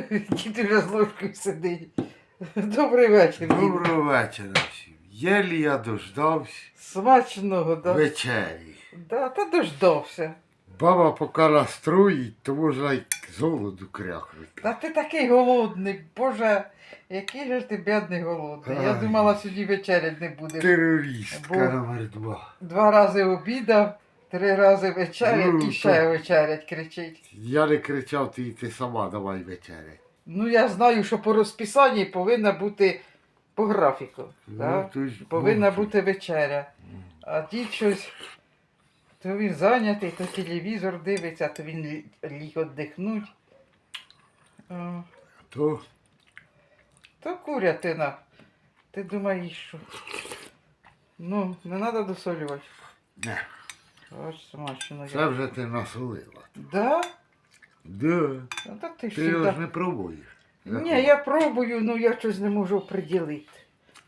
Дід вже з ложкою сидить. Добрий вечір. Доброго вечора всім. Єлі я дождався Смачного, да? вечері. Да, та дождався. Баба поки настроїть, то можна й з голоду крякнути. Та ти такий голодний, Боже, який же ж ти бідний голодний. Я Ай. думала, сьогодні вечерять не будеш. Терористка Бо- номер два. Два рази обідав, три рази вечерять Ну, і ще вечерять кричить. Я не кричав, ти, ти сама давай вечеряй. Ну я знаю, що по розписанні повинна бути по графіку. так? Ну, то ж Повинна мовчу. бути вечеря. А дід щось, то він зайнятий, то телевізор дивиться, то він лі- ліг віддихнуть. О, То То курятина. Ти думаєш, що? Ну, не треба досолювати. не, Ось смачно. це вже ти насолила. Да? Да. Ну так ти Ти його ж ж не пробуєш. Ні, я пробую, ну я щось не можу приділити.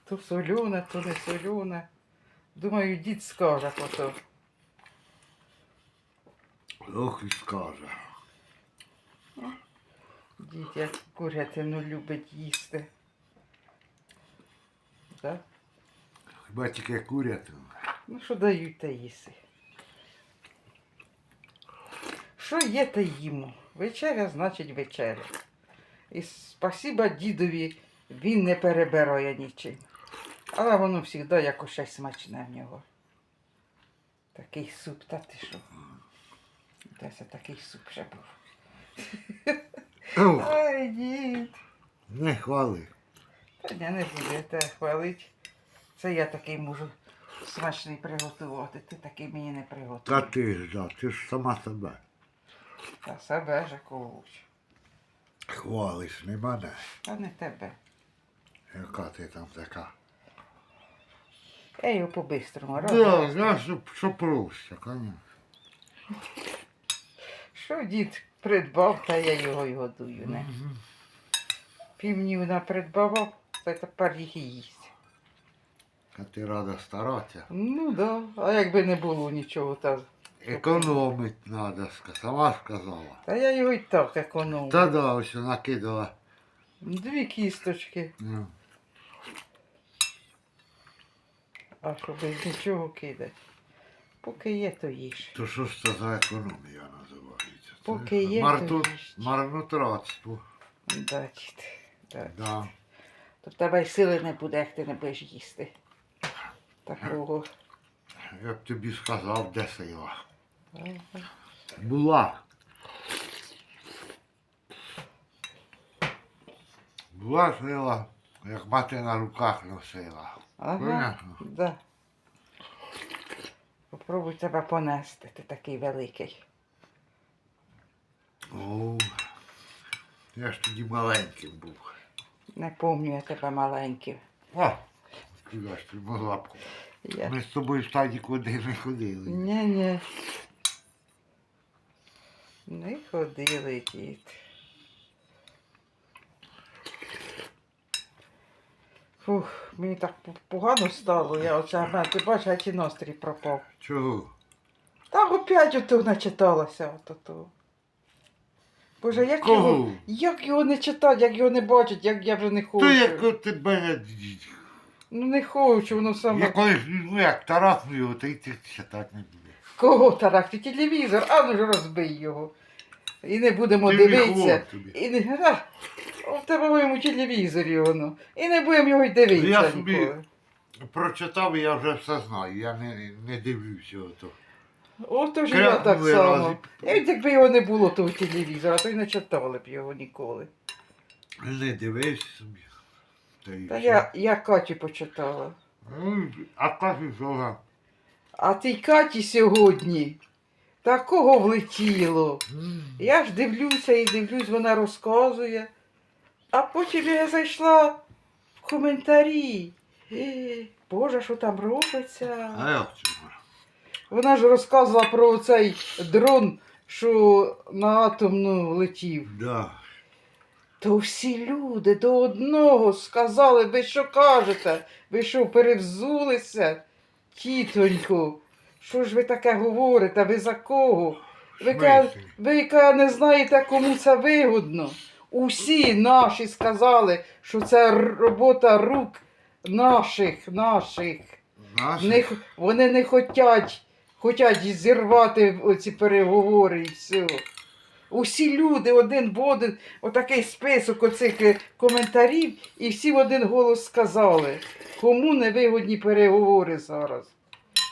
То солене, то не солене. Думаю, дід скаже потім. Ох і скаже. Дід як курятину любить їсти. Так? Хіба тільки курятину. Ну що дають, те їси. Що є, те їмо. Вечеря значить вечеря. І спасіба дідові, він не перебирає нічим. Але воно завжди якось щось смачне в нього. Такий суп, та ти що? Десь такий суп ще був. Ох, Ай, дід. не хвали. Та ні, не будете хвалить. Це я такий можу смачний приготувати. Ти такий мені не Та ти ж, да, ти ж сама себе. Та себе когось. Хвалиш, не мене. Та не тебе. Яка ти там така? Я його по-бистрому Да, роблю. знаєш, що, що проще. Що дід придбав, та я його й годую. Не? Півнів на придбавав, та тепер їх і їсть. А ти рада старатися. Ну да. А якби не було нічого, та, Економить треба, сама сказала. та я його й так економлю. Та да, ось накидала. Дві кісточки, Ну, а що без нічого кидать. Поки є, то їж. то що ж це за економія називається? Це Поки є, Марту... то. Марнотратство. Да. Да. То в тебе й сили не буде, як ти не будеш їсти. Такого. Я б тобі сказав, де сила. Була. Була сила, як мати на руках носила. Ага. Понятно. Да. Попробуй тебе понести, ти такий великий. О, я ж тоді маленьким був. Не помню я тебе маленьким. О, куди ж ти могла б. Я... Ми з тобою в стаді куди не ходили. Ні, ні. Не ходили дід. Фух, мені так погано стало. Я оце, ти бачиш, а ті настрій пропав. Чого? Там опять ото начиталася. Ото. Боже, як Кого? його, як його не читати, як його не бачить, як я вже не хочу. То як от тебе, Ну не хочу, воно саме. я колись, ну як тарахну його, то й ти читати не буде. Кого тарахти? Телевізор, а ну ж розбий його. І не будемо Ти дивитися. тобі. І не а, в тебе моєму телевізорі воно. І не будемо його й дивитися. Я собі- ніколи. Прочитав і я вже все знаю, я не, не дивлюся ото. Ото ж я так само. Як якби його не було того телевізора, то й не читали б його ніколи. Не дивився собі. Та, й Та все. я, я Каті почитала. Ну, а кажу, що А тій Каті сьогодні такого влетіло. Я ж дивлюся і дивлюсь, вона розказує. А потім я зайшла в коментарі. Боже, що там робиться? Вона ж розказувала про цей дрон, що на атомну летів. Да. То всі люди до одного сказали, ви що кажете? Ви що, перевзулися, тітонько? Що ж ви таке говорите? Ви за кого? Ви, ка- ви ка не знаєте, кому це вигодно. Усі наші сказали, що це робота рук наших, наших. Наші. Не, вони не хочуть, хочуть зірвати оці переговори і все. Усі люди один в один, отакий список оцих е, коментарів, і всі в один голос сказали, кому невигодні переговори зараз.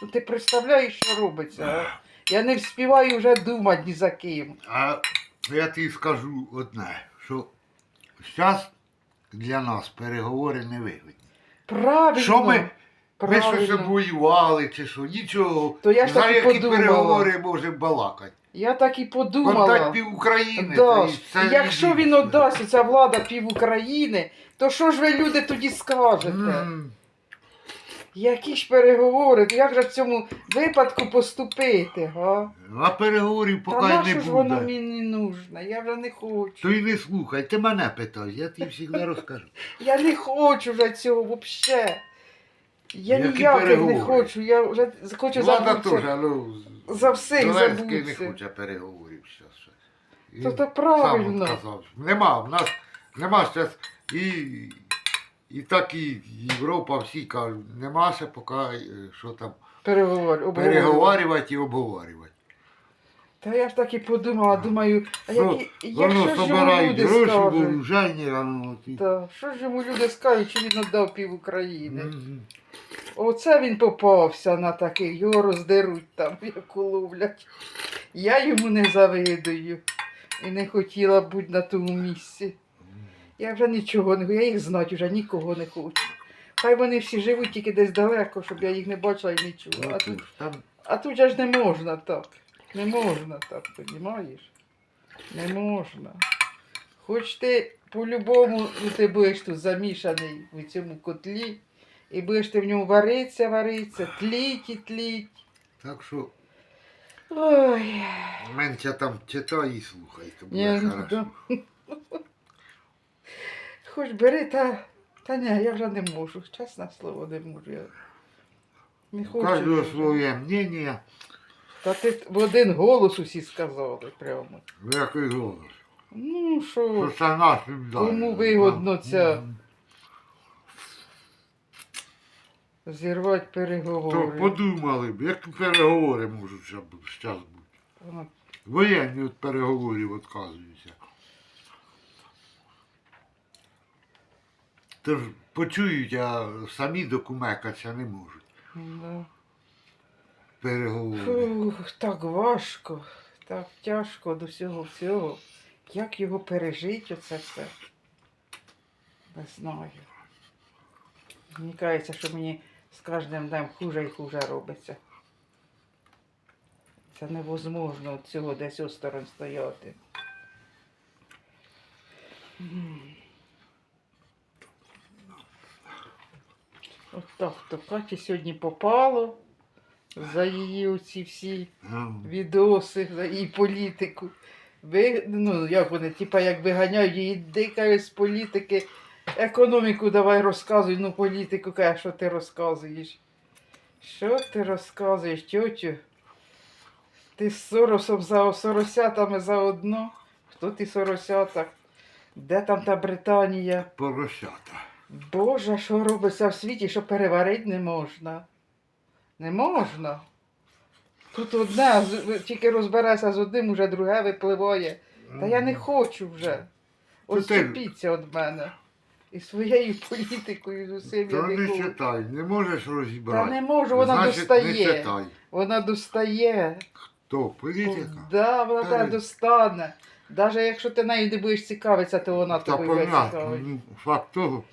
Ну, ти представляєш, що робиться? А? Я не вспіваю вже думати ні за ким. А я тобі скажу одне, що зараз для нас переговори не вигідні. Правильно. Що ми? Ми правильно. ще воювали чи що, нічого. То я ж За так і які подумала. переговори можемо балакати. Я так і подумала. Контакт пів України. Да, та це якщо він отдасть ця влада пів України, то що ж ви люди тоді скажете? М. Які ж переговори? Як же в цьому випадку поступити? Га? А переговорів Та поки нащо не ж воно мені не нужно? Я вже не хочу. То й не слухай, ти мене питай, я тобі завжди розкажу. Я не хочу вже цього взагалі. Я Які ніяких не переговори? хочу. Я вже хочу Влада теж, забутися. ну, За всіх Зеленський не забутися. хоче переговорів зараз. ще. Він То то сам правильно. Нема, в нас нема зараз і, і так і Європа всі кажуть, нема ще поки е, що там Переговор, обговорювати. переговорювати і обговорювати. Та я ж так і подумала, думаю, а Що, які, Воно якщо ж йому люди гроші, скажуть, вооруження, а ну, от і- та, що ж йому люди скажуть, що він віддав пів України? Мгм. Оце він попався на таких, його роздеруть там, як уловлять. Я йому не завидую і не хотіла бути на тому місці. Я вже нічого не я їх знати вже нікого не хочу. Хай вони всі живуть тільки десь далеко, щоб я їх не бачила і не чула. А тут, там а тут же ж не можна так. Не можна так, розумієш? Не можна. Хоч ти по-любому ну, ти будеш тут замішаний в цьому котлі, і будеш ти в ньому варитися, варитися, тліть і тліть. Так що Ой. менше там читай і слухай, то буде ну, хорошо. Хоч бери та. Та ні, я вже не можу. Чесне слово, не можу. Я не хочу. кожного своє мнення, Та ти в один голос усі сказали прямо. В який голос. Ну Що що, це нашим далі. Кому вигодно ця зірвати То переговори. подумали б, які переговори можуть зараз бути. Воєнні від переговорів відказуються. Тож почують, а самі докумекатися не можуть. Да. Переговори. Фух, так важко, так тяжко до всього всього. Як його пережити оце все? Не знаю. Мені що мені з кожним днем хуже і хуже робиться. Це невозможно цього десь осторонь стояти. От так, то Каті сьогодні попало за її оці всі відоси за її політику. Ви, ну, як вони, типа, як виганяють її дикають з політики. Економіку давай розказуй, ну політику каже, що ти розказуєш. Що ти розказуєш, тьотю? Ти з Соросом за соросятами заодно? Хто ти соросята? Де там та Британія? Поросята. Боже, що робиться в світі, що переварити не можна. Не можна. Тут одне, тільки розберешся з одним, уже друге випливає. Та я не хочу вже. Ти- від мене. І своєю політикою з усім я Та не хочу. читай, не можеш розібрати. Та не можу, вона Значить, достає. не читай. Вона достає. То політика. Да, вона Та тебе достане. Навіть якщо ти нею не будеш цікавитися, то вона Та тобою буде цікавить. ну, факт того,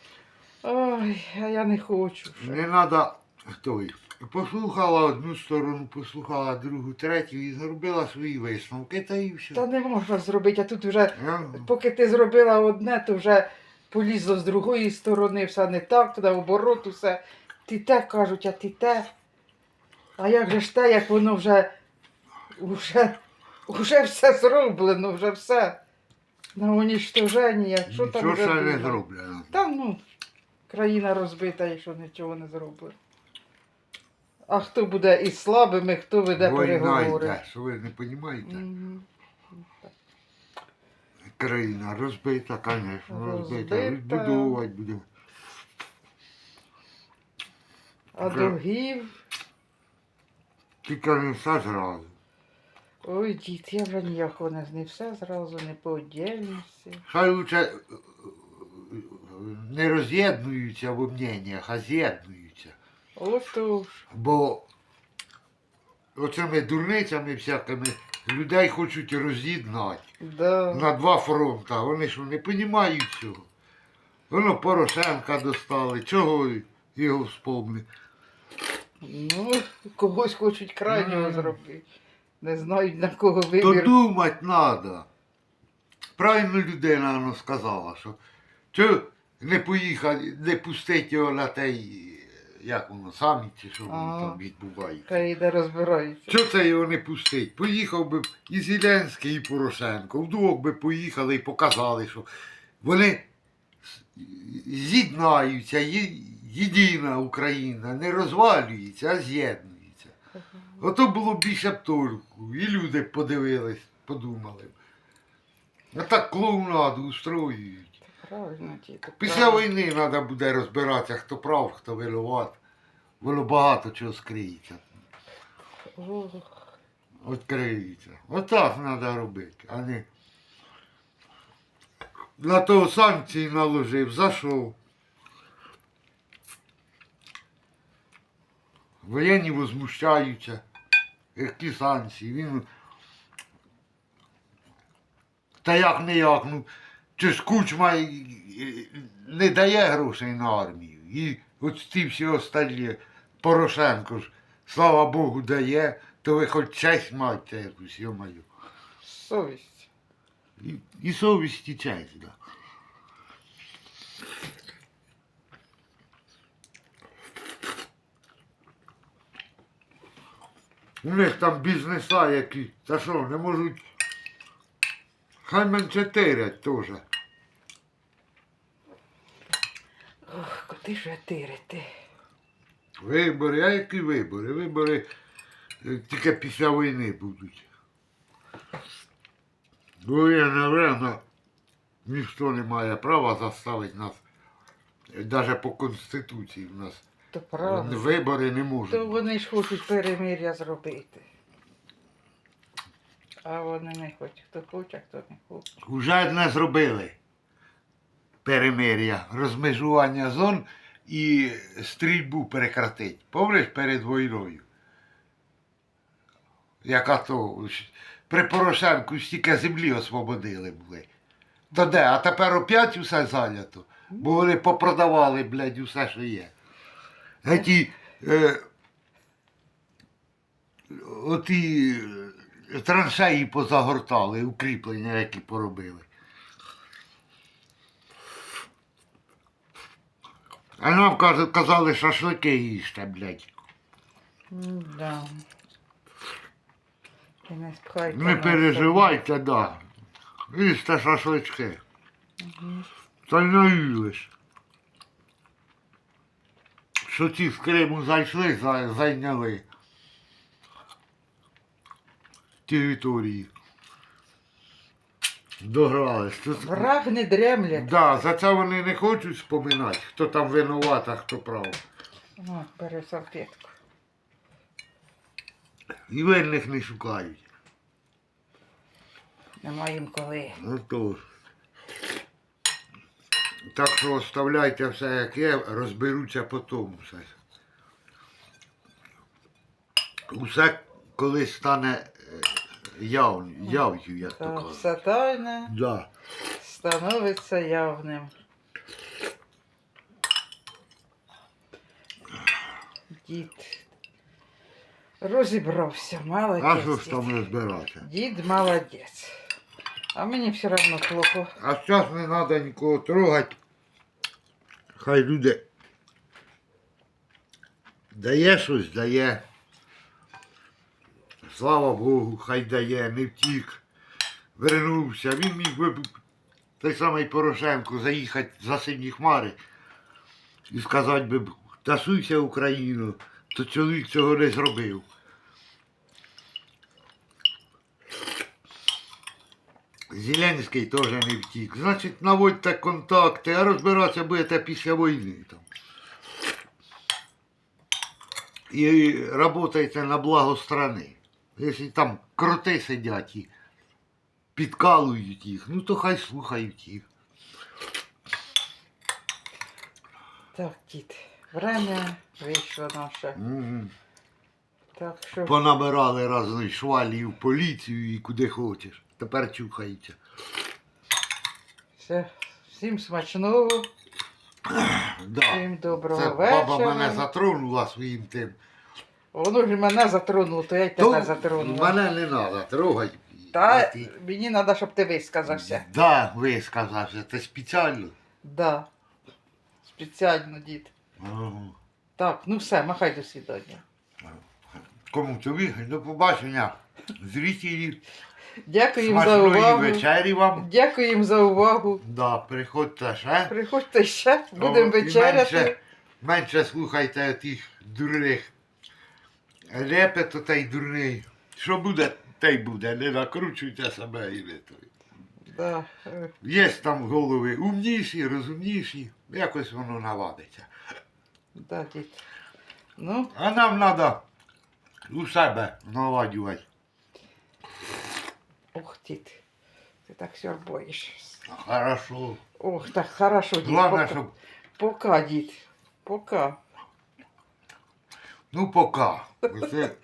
Ой, а я не хочу. вже. не треба той. Послухала одну сторону, послухала другу, третю і зробила свої висновки, та і все. Та не можна зробити, а тут вже Я- Поки ти зробила одне, то вже полізло з другої сторони, все не так, наоборот, усе. Ти те кажуть, а ти те. А як же ж те, як воно вже, вже, вже все зроблено, вже все. На уніштоження, що там Нічого вже ще не зроблено. Та ну, країна розбита і що нічого не зроблено. А хто буде із слабими, хто веде переговори? йде, що ви не розумієте? Мгм. країна розбита, звісно, розбита. Розбита. Відбудовувати будемо. А Да. долгів. Тільки не все зразу. Ой, дід, я вже ніякого не не все зразу, не по отдельності. Хай лучше е, е, не роз'єднуються в мненнях, а з'єднуються. Отож. Бо оцими дурницями всякими людей хочуть роз'єднати Да. на два фронта. Вони що не розуміють цього. Воно Порошенка достали, чого його вспомни. Ну, когось хочуть крайнього М. зробити. Не знають на кого То вибір. думати треба. Правильно людина воно сказала, що чого не поїхати, не пустити його на той, як воно, саміт чи що воно Ага. там відбувається. Хай йде розбирається. Чого це його не пустить? Поїхав би і Зеленський, і Порошенко. Вдвох би поїхали і показали, що вони з'єднаються, є- єдина Україна, не розвалюється, а з'єднується. Ото було більше б толку. І люди б подивились, подумали. б. А так клоунаду устроюють. Діду. Після правильно. війни треба буде розбиратися, хто прав, хто винуват. Воно багато чого скриється. Ох, Відкриється. Отак треба робити, а не. На того санкції наложив, за що? Воєнні возмущаються. Які санкції? Він. Та як не як, ну, чи ж кучма й- й- не дає грошей на армію. І от ці всі остальні Порошенко ж, слава Богу, дає, то ви хоч честь маєте якусь, йомаю. совість. І, і совість, і честь, да. У них там бізнеса які, та що, не можуть. Хай менше тирять теж. Куди ж тирите? Вибори, а які вибори? Вибори е, тільки після війни будуть. Воєнне время ніхто не має права заставити нас. Навіть по Конституції в нас То правда. вибори не можуть. То вони ж хочуть перемир'я зробити. А вони не хочуть. Хто хоче, а хто не хоче. Уже одне зробили. Перемир'я, розмежування зон і стрільбу перекратить. Помниш перед війною? Яка то при Порошенку стільки землі освободили були. То де? А тепер опять усе зайнято. Бо вони попродавали, блядь, усе, що є. Ті, е, оті траншеї позагортали, укріплення, які поробили. А нам каз- казали, шашлики їсте, блядь. Ну, Да. Не спхайте. Не нас переживайте, да. Їсте шашлички. Та й наїлись. Що ті з Криму зайшли, за- зайняли території. Догрались. Тут- Враг не дремлять. Да, за це вони не хочуть споминати, хто там винуват, а хто прав. От, бери салфетку. І винних не шукають. Нема їм коли. Ну то. Так що оставляйте все як є, розберуться потім все. Усе колись стане яв, яв'ю, як то Так, кажуть. все тайне Да. становиться явним. Дід розібрався, молодець. А що ж дід. там розбиратися? Дід молодець. А мені все одно плохо. А зараз не треба нікого трогати. Хай люди. Дає щось, дає. Слава Богу, хай дає, не втік. Вернувся. Він міг би той самий Порошенко заїхати за сині хмари і сказати би, тасуйся Україну, то чоловік цього не зробив. Зеленський теж не втік. Значить, наводьте контакти, а розбиратися будете після війни там. І працюйте на благо страни. Якщо там кроти сидять і підкалують їх, ну то хай слухають їх. Так, дід, время вийшло наше. Мгм. Так що Понабирали різної швалі в поліцію і куди хочеш. Тепер чухаються. все, всім смачного, Да. всім доброго Це вечора. баба мене затронула своїм тим. Воно ж мене затронуло, то я й тебе затронула. мене не треба трогати. Та Ти- мені треба, щоб ти висказався. Да, висказався. Це спеціально. Да. Спеціально, дід. Ага. Так, ну все, махай до свідання. Кому тобі до побачення. Зрителі. Дякуємо за Смачної увагу. вечері вам. Дякуємо за увагу. Да, приходьте ще. Приходьте ще, будемо вечеряти. Менше, менше слухайте тих дурних. Репет той дурний. Що буде, те й буде. Не накручуйте себе і не той. Да. Є там голови умніші, розумніші. Якось воно наладиться. Да, дід. Ну, А нам треба у себе наладювати. ох, дід. Ти так сьорбоїш. Хорошо. Ох, так хорошо, дід. Главное, Пока, щоб. пока дід. Пока. Ну пока. Оце